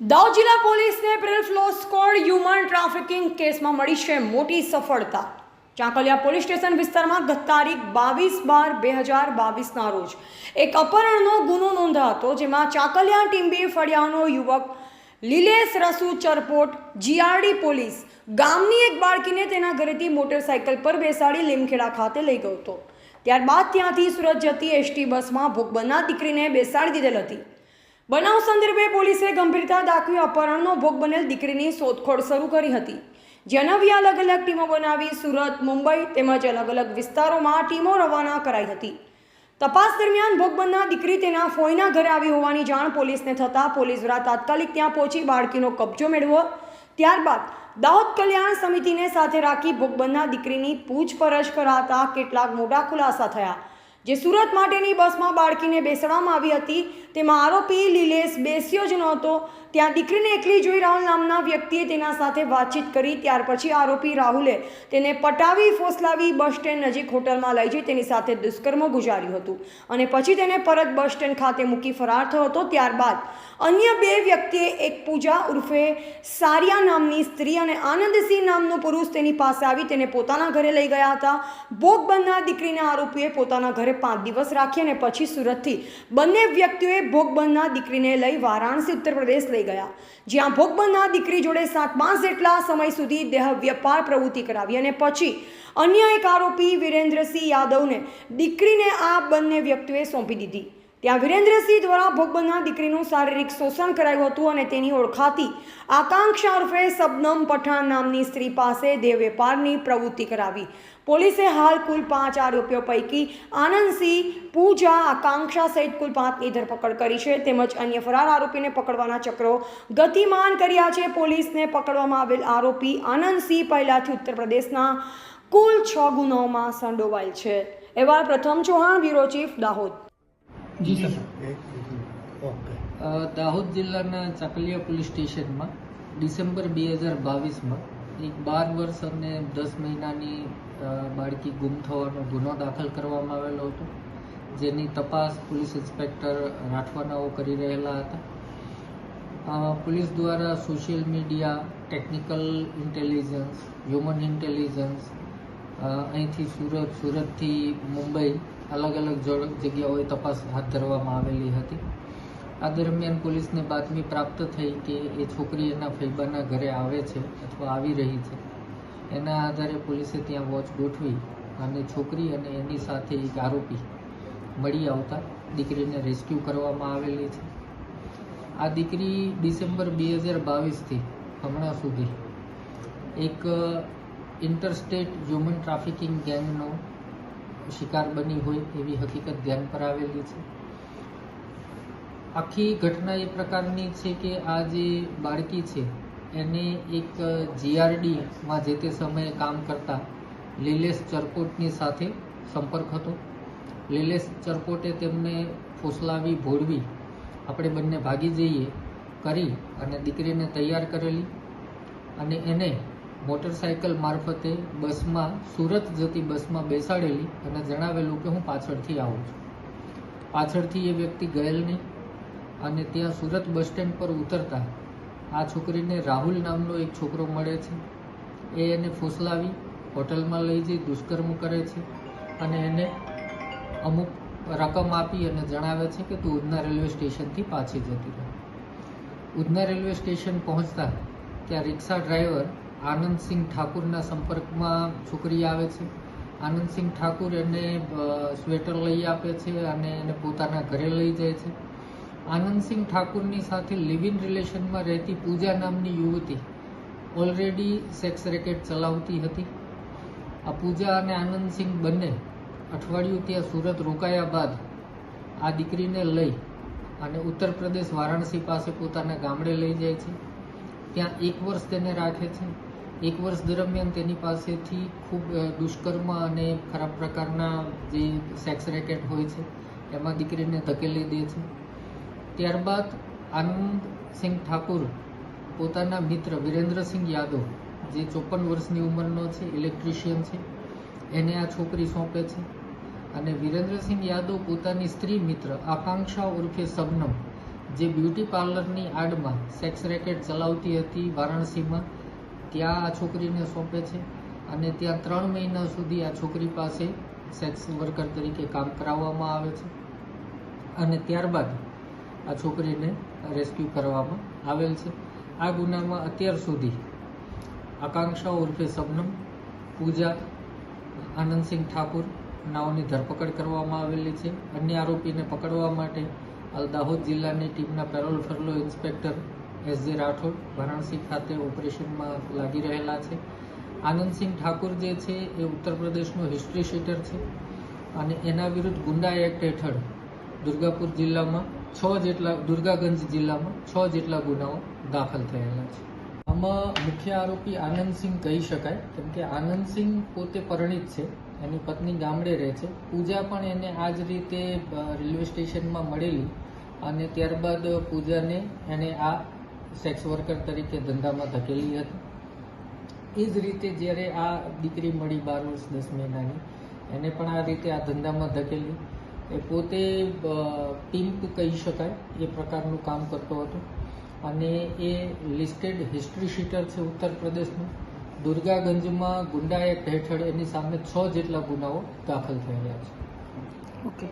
દાહોદ જિલ્લા પોલીસને parole furlough squad human trafficking કેસમાં મળી છે મોટી સફળતા. ચાંકલિયા પોલીસ સ્ટેશન વિસ્તારમાં ગત તારીખ બાવીસ બાર બે હજાર બાવીસના રોજ એક અપહરણનો ગુનો નોંધા હતો, જેમાં ચાંકલિયા ટીમ્બી ફળિયાનો યુવક લીલેશ રસુ ચરપોટ, જીઆરડી પોલીસ ગામની એક બાળકીને તેના ઘરેથી મોટરસાયકલ પર બેસાડી લીમખેડા ખાતે લઈ ગયો હતો. ત્યારબાદ ત્યાંથી સુરત જતી એસટી બસમાં ભોગ દીકરીને બેસાડી દીધેલ હતી. બનાવ સંદર્ભે પોલીસે ગંભીરતા દાખવી અપહરણનો ભોગ બનેલ દીકરીની શોધખોળ શરૂ કરી હતી. જેનવી અલગ અલગ ટીમો બનાવી સુરત, મુંબઈ તેમજ અલગ અલગ વિસ્તારોમાં ટીમો રવાના કરાઈ હતી. તપાસ દરમિયાન ભોગ બનનાર દીકરી તેના ફોઈના ઘરે આવી હોવાની જાણ પોલીસને થતાં પોલીસ દ્વારા તાત્કાલિક ત્યાં પહોંચી બાળકીનો કબજો મેળવ્યો. ત્યારબાદ દાહોદ કલ્યાણ સમિતિને સાથે રાખી ભોગ બનનાર દીકરીની પૂછપરછ કરાતા કેટલાક મોટા ખુલાસા થયા. જે સુરત માટેની બસમાં બાળકીને બેસવામાં આવી હતી. તેમાં આરોપી લીલેશ બેસ્યો જ નહોતો. ત્યાં દીકરીને એકલી જોઈ રાહુલ નામના વ્યક્તિએ તેના સાથે વાતચીત કરી. ત્યાર પછી આરોપી રાહુલે તેને પટાવી ફોસલાવી બસ સ્ટેન્ડ નજીક હોટલમાં લઈ જઈ તેની સાથે દુષ્કર્મ ગુજાર્યું હતું અને પછી તેને પરત બસ સ્ટેન્ડ ખાતે મૂકી ફરાર થયો હતો. ત્યારબાદ અન્ય બે વ્યક્તિએ એક પૂજા ઉર્ફે સારિયા નામની સ્ત્રી અને આનંદસિંહ નામનો પુરુષ તેની પાસે આવી તેને પોતાના ઘરે લઈ ગયા હતા. ભોગ બનનાર દીકરીના આરોપીએ પોતાના ઘરે પાંચ દિવસ રાખી અને પછી સુરતથી બંને વ્યક્તિઓએ ભોગ બનનાર દીકરીને લઈ વારાણસી, ઉત્તર પ્રદેશ લઈ ગયા. જ્યાં ભોગબંધના દીકરી જોડે સાત માસ જેટલા સમય સુધી દેહ વ્યાપાર પ્રવૃત્તિ કરાવી અને પછી અન્ય એક આરોપી વિરેન્દ્રસિંહ યાદવને દીકરીને આ બંને વ્યક્તિઓએ સોંપી દીધી. ત્યાં વિરેન્દ્રસિંહ દ્વારા ભોગબંધના દીકરીનું શારીરિક શોષણ કરાયું હતું અને તેની ઓળખાતી આકાંક્ષા ઉર્ફે શબનમ પઠાણ નામની સ્ત્રી પાસે દેહ વેપારની પ્રવૃત્તિ કરાવી. પોલીસે હાલ કુલ પાંચ આરોપીઓ પૈકી આનંદસિંહ, પૂજા, આકાંક્ષા સહિત કુલ પાંચની ધરપકડ કરી છે. તેમજ અન્ય ફરાર આરોપીને પકડવાના ચક્રો ગતિમાન કર્યા છે. પોલીસને પકડવામાં આવેલ આરોપી આનંદસિંહ પહેલાંથી ઉત્તર પ્રદેશના કુલ છ ગુનાઓમાં સંડોવાયેલ છે. એવા Pratham Chauhan, bureau chief, Dahod. Ji sir. Okay. Dahod જિલ્લાના ચકલિયા પોલીસ સ્ટેશનમાં ડિસેમ્બર બે હજાર બાવીસમાં એક બાર વર્ષ અને દસ મહિનાની બાળકી ગુમ થવાનો ગુનો દાખલ કરવામાં આવેલો હતો. જેની તપાસ પોલીસ ઇન્સ્પેક્ટર રાઠવાનાઓ કરી રહેલા હતા. પોલીસ દ્વારા social media technical intelligence human intelligence અહીંથી સુરત, સુરતથી મુંબઈ અલગ અલગ જગ્યાઓએ તપાસ હાથ ધરવામાં આવેલી હતી. આ દરમિયાન પોલીસને બાતમી પ્રાપ્ત થઈ કે એ છોકરી એના ફૈબાના ઘરે આવે છે અથવા આવી રહી છે. એના આધારે પોલીસે ત્યાં વોચ ગોઠવી અને છોકરી અને એની સાથે એક આરોપી મળી આવતા દીકરીને રેસ્ક્યુ કરવામાં આવેલી છે. આ દીકરી ડિસેમ્બર બે હજાર બાવીસથી હમણાં સુધી એક ઇન્ટરસ્ટેટ હ્યુમન ટ્રાફિકિંગ ગેંગનો શિકાર બની હોય એવી હકીકત ધ્યાન પર આવેલી છે. આખી ઘટના એ પ્રકારની છે કે આ જે બાળકી છે, એને એક જીઆરડીમાં જે તે સમયે કામ કરતા લીલેશ ચરકોટની સાથે સંપર્ક હતો. લીલેશ ચરકોટે તેમને ફોસલાવી, ભોળવી, આપણે બંને ભાગી જઈએ, કરી અને દીકરીને તૈયાર કરેલી અને એને મોટરસાયકલ મારફતે બસમાં સુરત જતી બસમાં બેસાડેલી અને જણાવેલું કે હું પાછળથી આવું છું. પાછળથી એ વ્યક્તિ ગયેલ નહીં અને ત્યાં સુરત બસ સ્ટેન્ડ પર ઉતરતા આ છોકરીને રાહુલ નામનો એક છોકરો મળે છે. એ એને ફોસલાવી હોટલમાં લઈ જઈ, દુષ્કર્મ કરે છે અને એને અમુક રકમ આપી અને જણાવે છે કે તું ઉધના રેલવે સ્ટેશનથી પાછી જતી રહે. ઉધના રેલવે સ્ટેશન પહોંચતા ત્યાં રિક્ષા ડ્રાઈવર આનંદસિંહ ઠાકુરના સંપર્કમાં છોકરી આવે છે. આનંદસિંહ ઠાકુર એને સ્વેટર લઈ આપે છે અને એને પોતાના ઘરે લઈ જાય છે. આનંદસિંહ ઠાકુરની સાથે લિવ ઇન રિલેશનમાં રહેતી પૂજા નામની યુવતી ઓલરેડી સેક્સ રેકેટ ચલાવતી હતી. આ પૂજા અને આનંદસિંહ બંને અઠવાડિયું ત્યાં સુરત રોકાયા બાદ આ દીકરીને લઈ અને ઉત્તર પ્રદેશ વારાણસી પાસે પોતાના ગામડે લઈ જાય છે. ત્યાં એક વર્ષ તેને રાખે છે. એક વર્ષ દરમિયાન તેની પાસેથી ખૂબ દુષ્કર્મ અને ખરાબ પ્રકારના જે સેક્સ રેકેટ હોય છે, એમાં દીકરીને ધકેલી દે છે. ત્યારબાદ આનંદસિંહ ઠાકુર પોતાના મિત્ર વિરેન્દ્રસિંહ યાદવ, જે ચોપન વર્ષની ઉંમરનો છે ઇલેક્ટ્રિશિયન છે, એને આ છોકરી સોંપે છે. અને વિરેન્દ્રસિંહ યાદવ પોતાની સ્ત્રી મિત્ર આકાંક્ષા ઉર્ફે શબનમ જે બ્યુટી પાર્લરની આડમાં સેક્સ રેકેટ ચલાવતી હતી વારાણસીમાં ત્યાં આ છોકરીને સોંપે છે અને ત્યાં ત્રણ મહિના સુધી આ છોકરી પાસે સેક્સ વર્કર તરીકે કામ કરાવવામાં આવે છે. અને ત્યારબાદ આ છોકરીને રેસ્ક્યુ કરવામાં આવેલ છે. આ ગુનામાં અત્યાર સુધી આકાંક્ષા ઉર્ફે સબનમ, પૂજા, આનંદસિંહ ઠાકુર નાઓની ધરપકડ કરવામાં આવેલી છે. અન્ય આરોપીને પકડવા માટે દાહોદ જિલ્લાની ટીમના પેરોલ ફરલો ઇન્સ્પેક્ટર એસ જે રાઠોડ વારાણસી ખાતે ઓપરેશનમાં લાગી રહેલા છે. આનંદસિંહ ઠાકુર જે છે એ ઉત્તર પ્રદેશનો હિસ્ટ્રી શીટર છે અને એના વિરુદ્ધ ગુંડા એક્ટ હેઠળ દુર્ગાપુર જિલ્લામાં છ જેટલા, દુર્ગાગંજ જિલ્લામાં છ જેટલા ગુનાઓ દાખલ થયેલા છે. આમાં મુખ્ય આરોપી આનંદસિંહ કહી શકાય, કેમ કે આનંદસિંહ પોતે પરિણિત છે, એની પત્ની ગામડે રહે છે. પૂજા પણ એને આ જ રીતે રેલવે સ્ટેશનમાં મળેલી અને ત્યારબાદ પૂજાને એને આ સેક્સ વર્કર તરીકે ધંધામાં ધકેલી હતી. એ જ રીતે જ્યારે આ દીકરી મળી બાર વર્ષ, દસ મહિનાની, એને પણ આ રીતે આ ધંધામાં ધકેલી. એ પોતે પિમ્પ કહી શકાય, એ પ્રકારનું કામ કરતો હતો. અને એ લિસ્ટેડ હિસ્ટ્રી શીટર છે ઉત્તર પ્રદેશનું દુર્ગાગંજમાં ગુંડા એક્ટ હેઠળ એની સામે છ જેટલા ગુનાઓ દાખલ થયેલા છે. ઓકે